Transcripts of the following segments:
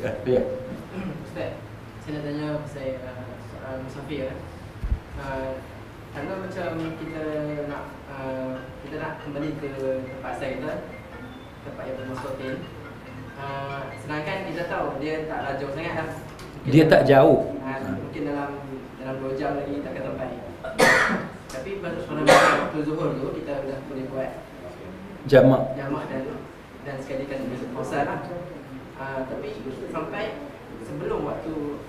Ya. Ustaz, saya nak tanya pasal uh, soal musafir. Uh, kalau macam kita nak uh, kita nak kembali ke tempat asal kita, tempat yang bermasuk hotel. Uh, sedangkan kita tahu dia tak laju sangat dah. Mungkin Dia tak jauh. Uh, mungkin dalam dalam 2 jam lagi kita akan sampai. Tapi pada pada waktu zuhur tu kita dah boleh buat Jamak. jamak dan dan sekali kan puasa lah. Uh, tapi sampai sebelum waktu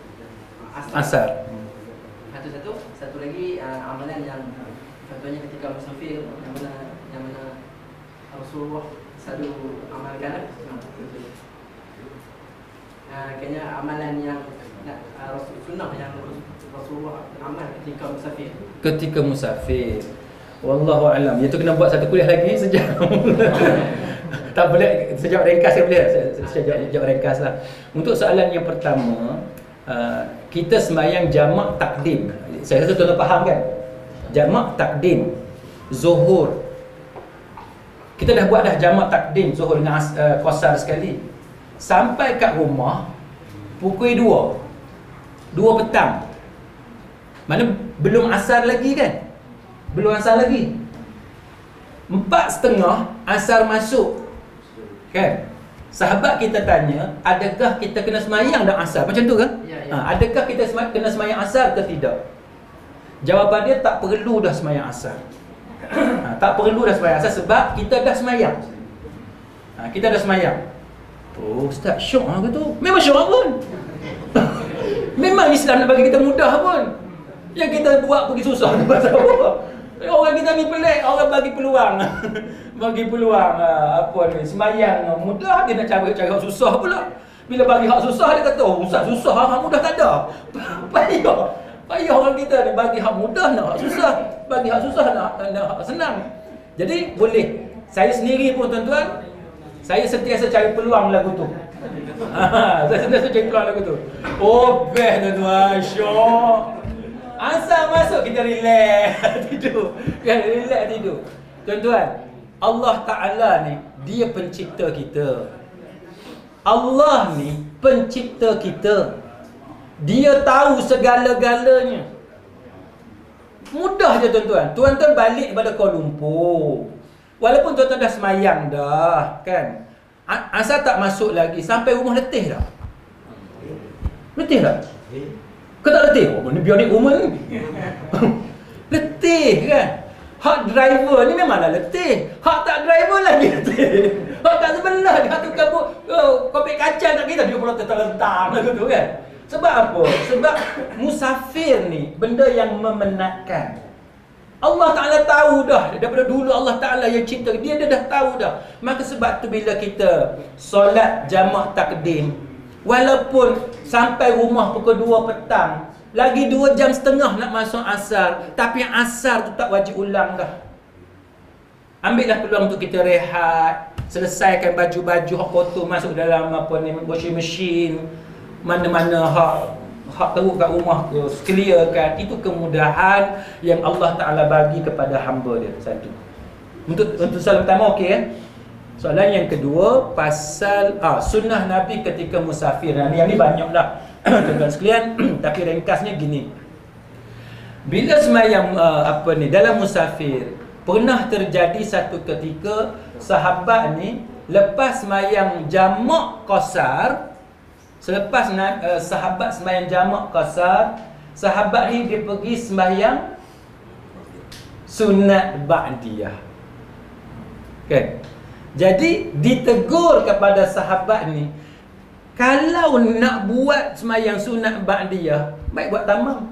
asar. Asar. Satu satu satu lagi uh, amalan yang contohnya ketika musafir yang mana yang mana Rasulullah selalu amalkan. Uh, kayaknya amalan yang uh, Rasul sunnah yang Rasulullah amal ketika musafir. Ketika musafir. Wallahu alam. Itu kena buat satu kuliah lagi sejam. tak boleh sejak ringkas saya boleh. Saya- saya- Sejak sejak ringkas lah. Untuk soalan yang pertama, uh, kita sembahyang jamak takdim. Saya rasa tuan-tuan faham kan? Jamak takdim. Zuhur. Kita dah buat dah jamak takdim zuhur dengan uh, qasar sekali. Sampai kat rumah pukul 2. 2 petang. Mana belum asar lagi kan? Belum asar lagi. Empat setengah asar masuk. Kan? Sahabat kita tanya, adakah kita kena semayang dah asar? Macam tu kan? Ya, ya. Ha, adakah kita sema- kena semayang asar ke tidak? Jawapan dia tak perlu dah semayang asar. ha, tak perlu dah semayang asar sebab kita dah semayang. Ha, kita dah semayang. Oh, Ustaz syok lah tu? Memang syok pun. Memang Islam nak bagi kita mudah pun. Yang kita buat pergi susah tu pasal apa? Orang kita ni pelik, orang bagi peluang. bagi peluang ah, apa ni? Semayang mudah dia nak cari hak susah pula. Bila bagi hak susah dia kata, "Oh, ustaz susah, hak mudah tak ada." Payah. Payah orang kita ni bagi hak mudah nak hak susah, bagi hak susah nak nak hak senang. Jadi boleh. Saya sendiri pun tuan-tuan, saya sentiasa cari peluang lagu tu. Saya sentiasa cari peluang lagu tu. Oh, best tuan-tuan. Syok. Asal masuk kita relax tidur. Kan relax tidur. Tuan-tuan, Allah Taala ni dia pencipta kita. Allah ni pencipta kita. Dia tahu segala-galanya. Mudah je tuan-tuan. Tuan-tuan balik daripada Kuala Lumpur. Walaupun tuan-tuan dah semayang dah, kan? Asal tak masuk lagi sampai rumah letih dah. Letih dah. Kau tak letih? Oh, ni bionik woman ni. letih kan? Hak driver ni memanglah letih. Hak tak driver lagi letih. Hak tak sebelah dia tukar bu, oh, kopi kacang tak kita dia pula terlentang lagu tu kan. Sebab apa? Sebab musafir ni benda yang memenatkan. Allah Ta'ala tahu dah Daripada dulu Allah Ta'ala yang cipta Dia, dia dah tahu dah Maka sebab tu bila kita Solat jamak takdim Walaupun sampai rumah pukul 2 petang Lagi 2 jam setengah nak masuk asar Tapi asar tu tak wajib ulang dah. Ambillah peluang untuk kita rehat Selesaikan baju-baju hak kotor Masuk dalam apa ni washing machine Mana-mana hak hak teruk kat rumah tu clearkan. Itu kemudahan yang Allah Taala bagi kepada hamba dia. Satu. Untuk untuk soalan pertama okey eh soalan yang kedua pasal ah sunnah nabi ketika musafir nah, yang ni banyak dah tuan-tuan sekalian tapi ringkasnya gini bila semayang uh, apa ni dalam musafir pernah terjadi satu ketika sahabat ni lepas semayang jamak qasar Selepas uh, sahabat sembahyang jamak qasar, sahabat ni dia pergi sembahyang sunat ba'diyah. Kan? Jadi ditegur kepada sahabat ni, kalau nak buat sembahyang sunat ba'diyah, baik buat tamam.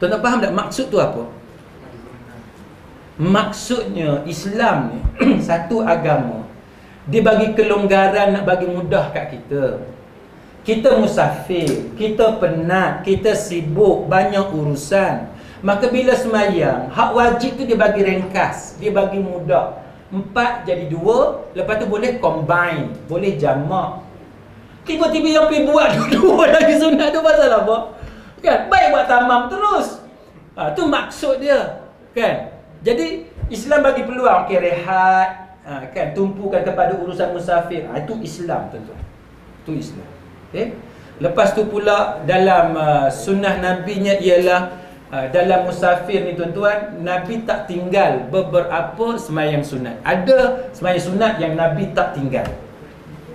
Tuan-tuan faham tak maksud tu apa? Maksudnya Islam ni satu agama dia bagi kelonggaran nak bagi mudah kat kita. Kita musafir, kita penat, kita sibuk, banyak urusan. Maka bila semayang, hak wajib tu dia bagi ringkas, dia bagi mudah. Empat jadi dua, lepas tu boleh combine, boleh jamak. Tiba-tiba yang pergi buat dua lagi sunat tu pasal apa? Kan? Baik buat tamam terus. Ha, tu maksud dia. Kan? Jadi Islam bagi peluang okey rehat, ha, kan tumpukan kepada urusan musafir. Ha, itu Islam tuan-tuan. Tu Islam. Okey. Lepas tu pula dalam uh, sunnah nabinya ialah uh, dalam musafir ni tuan-tuan nabi tak tinggal beberapa semayang sunat. Ada semayang sunat yang nabi tak tinggal.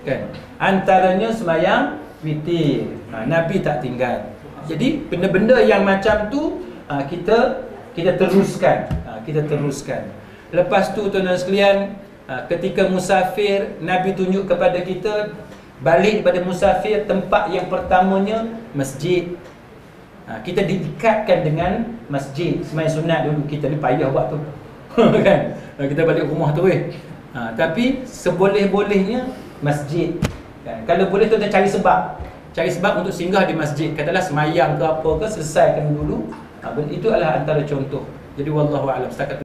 Kan? Antaranya semayang witir. Ha, nabi tak tinggal. Jadi benda-benda yang macam tu uh, kita kita teruskan. Ha, kita teruskan. Lepas tu tuan-tuan sekalian uh, ketika musafir nabi tunjuk kepada kita balik pada musafir tempat yang pertamanya masjid ha, kita diikatkan dengan masjid semayang sunat dulu. Kita ni payah buat tu. Kan? Ha, kita balik rumah tu weh ha, tapi seboleh-bolehnya masjid. Kan? Kalau boleh kita cari sebab. Cari sebab untuk singgah di masjid. Katalah semayang ke apa ke selesaikan dulu. Ha, itu adalah antara contoh. Jadi wallahu alam. Setakat